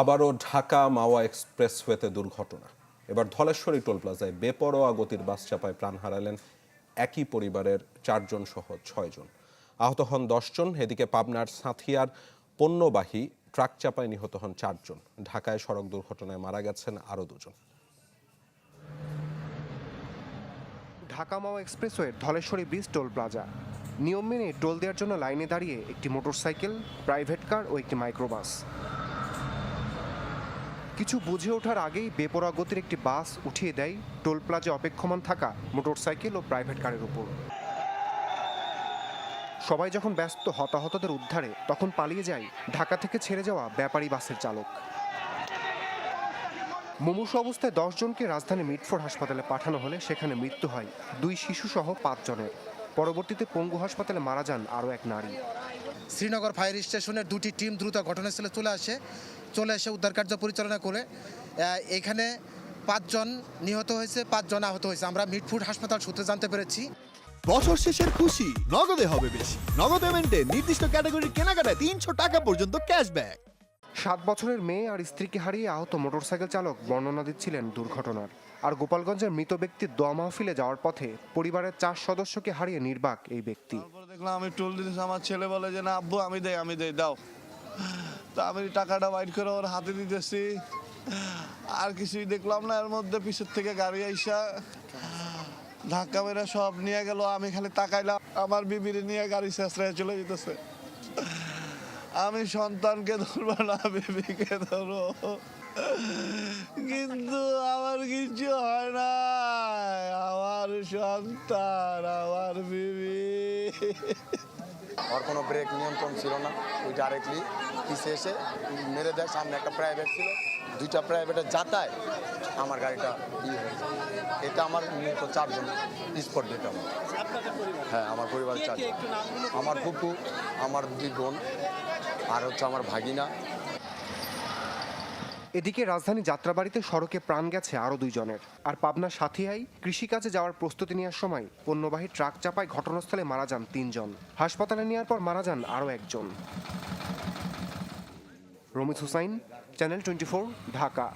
আবারও ঢাকা মাওয়া এক্সপ্রেসওয়েতে দুর্ঘটনা। এবার ধলেশ্বরী টোল প্লাজায় বেপরোয়া গতির বাস চাপায় প্রাণ হারালেন একই পরিবারের চারজন সহ ছয়জন। আহত হন দশজন, এদিকে পাবনার সাঁথিয়ার পণ্যবাহী ট্রাক চাপায় নিহত হন চারজন। ঢাকায় সড়ক দুর্ঘটনায় মারা গেছেন আরও দুজন। Dhaka Mawa expressway Dhaleshwari bridge toll plaza. নিয়ম মেনে টোল দেওয়ার জন্য লাইনে দাঁড়িয়ে একটি মোটরসাইকেল, প্রাইভেট কার ও একটি মাইক্রোবাস। কিছু বুঝে ওঠার আগেই বেপরোয়া গতির একটি বাস উঠিয়ে দেয় টোল প্লাজা অপেক্ষমান থাকা মোটরসাইকেল ও প্রাইভেট কারের উপর। সবাই যখন ব্যস্ত হতাহতদের উদ্ধারে, তখন পালিয়ে যায় ঢাকা থেকে ছেড়ে যাওয়া ব্যাপারী বাসের চালক। মুমূর্ষ অবস্থায় দশ জনকে রাজধানী মিটফোর্ড হাসপাতালে পাঠানো হলে সেখানে মৃত্যু হয় দুই শিশুসহ পাঁচজনের পরবর্তীতে পঙ্গু হাসপাতালে মারা যান আরও এক নারী। শ্রীনগর ফায়ার স্টেশনের দুটি টিম দ্রুত ঘটনাস্থলে চলে আসে। চলে এসে উদ্ধার কার্য পরিচালনা করে এখানে পাঁচজন নিহত হয়েছে পাঁচজন আহত হয়েছে। আমরা মিটফুড হাসপাতাল সূত্রে জানতে পেরেছি। বছর শেষের খুশি নগদে হবে বেশি। নগদ পেমেন্টে নির্দিষ্ট ক্যাটাগরির কেনাকাটায় তিনশো টাকা পর্যন্ত ক্যাশব্যাক। সাত বছরের মেয়ে আর স্ত্রীকে হারিয়ে আহত মোটরসাইকেল চালক বর্ণনা দিচ্ছিলেন দুর্ঘটনার। আর গোপালগঞ্জের মৃত ব্যক্তির দোয়া মাহফিলে যাওয়ার পথে পরিবারের চার সদস্যকে হারিয়ে নির্বাক এই ব্যক্তি। তারপরে দেখলাম আমি টোল দিতেছি আমার ছেলে বলে যে না আব্বু আমি দেই আমি দেই দাও। তো আমি টাকাটা বাইট করে ওর হাতে দিতেছি। আর কিছুই দেখলাম না, এর মধ্যে পিছের থেকে গাড়ি আইসা ধাক্কা মেরে সব নিয়ে গেল, আমি খালি তাকাইলাম, আমার বিবিরে নিয়ে গাড়ি শেষরায় চলে যেতেছে। আমি সন্তানকে ধরবো না, বেবিকে ধরো কিন্তু আমার কিছু হয় না, আমার সন্তান, আমার বিবি। ওর কোনো ব্রেক নিয়ন্ত্রণ ছিল না ওই ডাইরেক্টলি পিছিয়ে এসে মেরে দেয় সামনে একটা প্রাইভেট ছিল দুইটা প্রাইভেটে যাতায় আমার গাড়িটা ইয়ে হয়েছে এটা আমার নিহত চারজন স্পট ডেট আমার হ্যাঁ আমার পরিবারের চারজন। আমার ফুপু আমার দুই বোন আর হচ্ছে আমার ভাগিনা। এদিকে রাজধানী যাত্রাবাড়িতে সড়কে প্রাণ গেছে আরও দুইজনের। আর পাবনা সাথিয়াই কৃষিকাজে যাওয়ার প্রস্তুতি নেওয়ার সময় পণ্যবাহী ট্রাক চাপায় ঘটনাস্থলে মারা যান তিনজন। হাসপাতালে নেওয়ার পর মারা যান আরও একজন। Ramit Hussain, channel twenty Dhaka.